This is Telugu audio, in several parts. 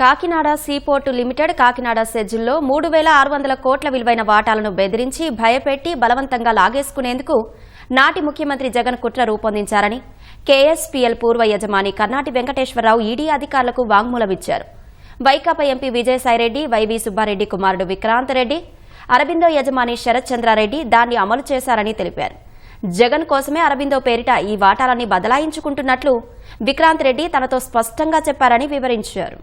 కాకినాడ సీపోర్టు లిమిటెడ్ కాకినాడ సెజ్జుల్లో మూడు వేల ఆరు వందల కోట్ల విలువైన వాటాలను బెదిరించి భయపెట్టి బలవంతంగా లాగేసుకునేందుకు నాటి ముఖ్యమంత్రి జగన్ కుట్ర రూపొందించారని కేఎస్పీఎల్ పూర్వ యజమాని కర్నాటి వెంకటేశ్వరరావు ఈడీ అధికారులకు వాంగ్మూలమిచ్చారు వైకాపా ఎంపీ విజయసాయిరెడ్డి వైవి సుబ్బారెడ్డి కుమారుడు విక్రాంత్ రెడ్డి అరబిందో యజమాని శరత్ చంద్రారెడ్డి దాన్ని అమలు చేశారని తెలిపారు. జగన్ కోసమే అరబిందో పేరిట ఈ వాటాలన్నీ బదలాయించుకుంటున్నట్లు విక్రాంత్ రెడ్డి తనతో స్పష్టంగా చెప్పారని వివరించారు.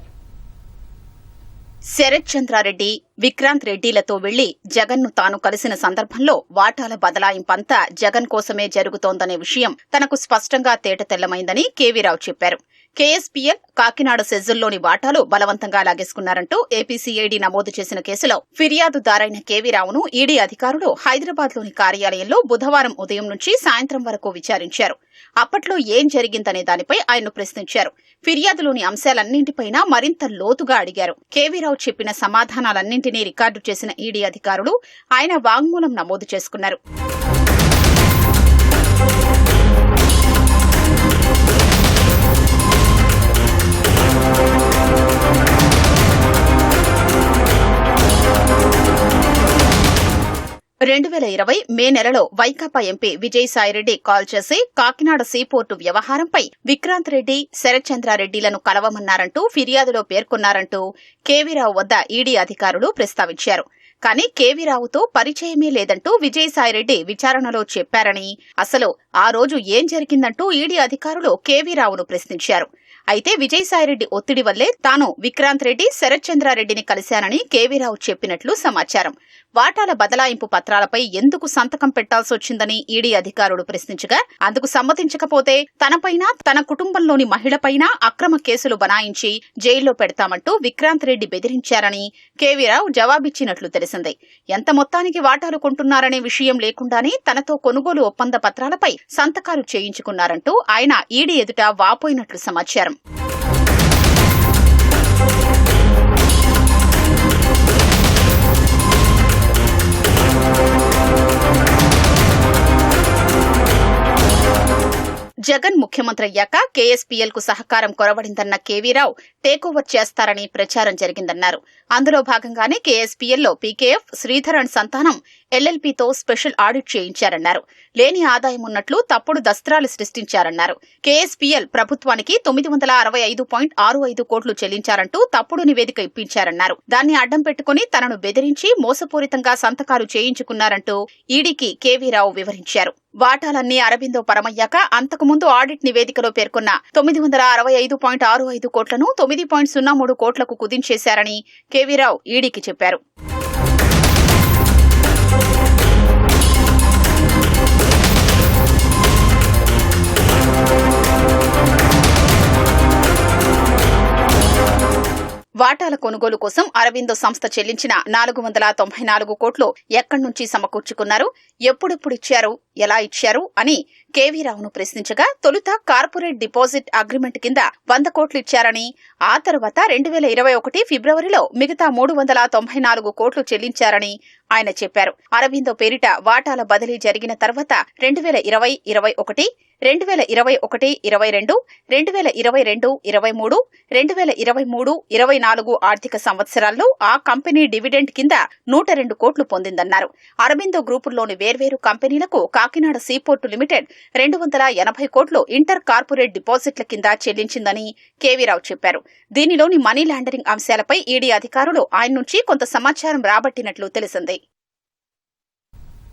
శరత్ చంద్రారెడ్డి విక్రాంత్ రెడ్డిలతో వెళ్ళి జగన్ను తాను కలిసిన సందర్భంలో వాటాల బదలాయింపంతా జగన్ కోసమే జరుగుతోందనే విషయం తనకు స్పష్టంగా తేటతెల్లమైందని కేవీరావు చెప్పారు. కేఎస్పీఎల్ కాకినాడ సెజ్జుల్లోని వాటాలు బలవంతంగా లాగేసుకున్నారంటూ ఏపీసీఐడి నమోదు చేసిన కేసులో ఫిర్యాదుదారైన కేవీరావును ఈడీ అధికారులు హైదరాబాద్లోని కార్యాలయంలో బుధవారం ఉదయం నుంచి సాయంత్రం వరకు విచారించారు. అప్పట్లో ఏం జరిగిందనే దానిపై ఆయన్ను ప్రశ్నించారు. ఫిర్యాదులోని అంశాలన్నింటిపైనా మరింత లోతుగా అడిగారు. కేవీరావు చెప్పిన సమాధానాలన్నింటినీ రికార్డు చేసిన ఈడీ అధికారులు ఆయన వాంగ్మూలం నమోదు చేసుకున్నారు. రెండు వేల ఇరవై మే నెలలో వైకాపా ఎంపీ విజయసాయిరెడ్డి కాల్ చేసి కాకినాడ సీపోర్టు వ్యవహారంపై విక్రాంత్ రెడ్డి శరత్చంద్రారెడ్డిలను కలవమన్నారంటూ ఫిర్యాదులో పేర్కొన్నారంటూ కేవీరావు వద్ద ఈడీ అధికారులు ప్రస్తావించారు. కానీ కేవీరావుతో పరిచయమే లేదంటూ విజయసాయిరెడ్డి విచారణలో చెప్పారని అసలు ఆ రోజు ఏం జరిగిందంటూ ఈడీ అధికారులు కేవీరావును ప్రశ్నించారు. అయితే విజయసాయిరెడ్డి ఒత్తిడి వల్లే తాను విక్రాంత్ రెడ్డి శరత్చంద్రారెడ్డిని కలిశానని కేవీరావు చెప్పినట్లు సమాచారం. వాటాల బదలాయింపు పత్రాలపై ఎందుకు సంతకం పెట్టాల్సి వచ్చిందని ఈడీ అధికారులు ప్రశ్నించగా అందుకు సమ్మతించకపోతే తనపైన తన కుటుంబంలోని మహిళపైన అక్రమ కేసులు బనాయించి జైల్లో పెడతామంటూ విక్రాంత్ రెడ్డి బెదిరించారని కేవీరావు జవాబిచ్చినట్లు తెలిసింది. ఎంత మొత్తానికి వాటాలు కొంటున్నారనే విషయం లేకుండానే తనతో కొనుగోలు ఒప్పంద పత్రాలపై సంతకాలు చేయించుకున్నారంటూ ఆయన ఈడీ ఎదుట వాపోయినట్లు సమాచారం. జగన్ ముఖ్యమంత్రి అయ్యాక కేఎస్పీఎల్కు సహకారం కొరవడిందన్న కేవీరావు టేకోవర్ చేస్తారని ప్రచారం జరిగిందన్నారు. అందులో భాగంగానే కేఎస్పీఎల్లో పీకేఎఫ్ శ్రీధరన్ సంతానం ఎల్ఎల్పీతో స్పెషల్ ఆడిట్ చేయించారన్నారు. లేని ఆదాయం ఉన్నట్లు తప్పుడు దస్త్రాలు సృష్టించారన్నారు. కేఎస్పీఎల్ ప్రభుత్వానికి తొమ్మిది వందల అరవై ఐదు పాయింట్ ఆరు ఐదు కోట్లు చెల్లించారంటూ తప్పుడు నివేదిక ఇప్పించారన్నారు. దాన్ని అడ్డం పెట్టుకుని తనను బెదిరించి మోసపూరితంగా సంతకాలు చేయించుకున్నారంటూ ఈడీకి కేవీరావు వివరించారు. వాటాలన్నీ అరబిందో పరమయ్యాక అంతకుముందు ఆడిట్ నివేదికలో పేర్కొన్న తొమ్మిది వందల అరవై ఐదు పాయింట్ ఆరు ఐదు కోట్లను తొమ్మిది పాయింట్ సున్నా మూడు కోట్లకు కుదించేశారని కేవీరావు ఈడీకి చెప్పారు. వాటాల కొనుగోలు కోసం అరవిందో సంస్థ చెల్లించిన నాలుగు వందల తొంభై నాలుగు కోట్లు ఎక్కడి నుంచి సమకూర్చుకున్నారు? ఎప్పుడెప్పుడు ఇచ్చారు? ఎలా ఇచ్చారు? అని కేవీరావును ప్రశ్నించగా తొలుత కార్పొరేట్ డిపాజిట్ అగ్రిమెంట్ కింద వంద కోట్లు ఇచ్చారని ఆ తర్వాత రెండు వేల ఇరవై ఒకటి ఫిబ్రవరిలో మిగతా మూడు వందల తొంభై నాలుగు కోట్లు చెల్లించారని ఆయన చెప్పారు. అరవిందో పేరిట వాటాల బదిలీ జరిగిన తర్వాత రెండు వేల ఇరవై ఇరవై ఒకటి రెండు వేల ఇరవై ఒకటి ఇరవై రెండు రెండు వేల ఇరవై రెండు ఇరవై మూడు రెండు వేల ఇరవై మూడు ఇరవై నాలుగు ఆర్థిక సంవత్సరాల్లో ఆ కంపెనీ డివిడెండ్ కింద నూట రెండు కోట్లు పొందిందన్నారు. అరబిందో గ్రూపుల్లోని వేర్వేరు కంపెనీలకు కాకినాడ సీపోర్టు లిమిటెడ్ రెండు వందల ఎనభై కోట్లు ఇంటర్ కార్పొరేట్ డిపాజిట్ల కింద చెల్లించిందని కేవీరావు చెప్పారు. దీనిలోని మనీ లాండరింగ్ అంశాలపై ఈడీ అధికారులు ఆయన నుంచి కొంత సమాచారం రాబట్టినట్లు తెలిసింది.